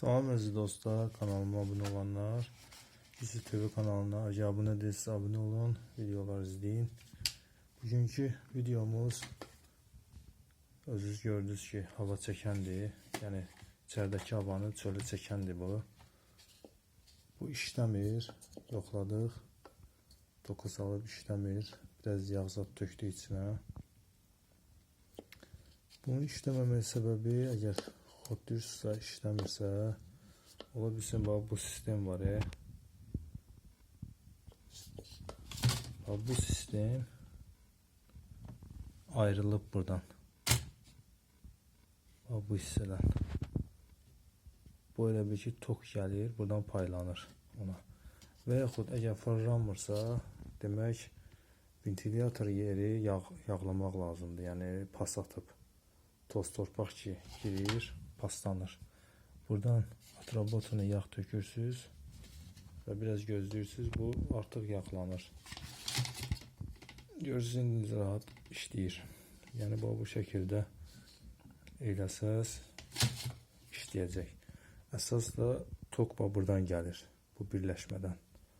Salam əziz dostlar, kanalıma abunə olanlar, Yusuf TV kanalına əgər abunə değilsiniz, abunə olun, videolar izləyin. Bugünkü videomuz özünüz gördünüz ki, hava çəkəndir. Yəni içəridəki havanı çölə çəkəndir bu. Bu işləmir, yoxladıq. Toku salıb işləmir. Biraz yağ zad tökdü içinə. Bunun işləməməyə səbəbi əgər Hotdürsə işləmirsə ola bilsin bax bu sistem var e. Bax bu sistem ayrılıb buradan. Bax bu hissədən. Bu elə bir ki tok gəlir, buradan paylanır ona. Və yaxud əgər fırlanmırsa, demək ventilyator yeri yağ, yağlamaq lazımdır. Yəni pas atıb toz torpaq ki girir, paslanır. Buradan atrabotuna yağ tökürsüz və biraz gözləyirsiniz, bu artıq yağlanır. Görürsünüz rahat işləyir. Yəni bu bu şəkildə eləsəz işləyəcək. Əsas da tok bax buradan gəlir, bu birləşmədən.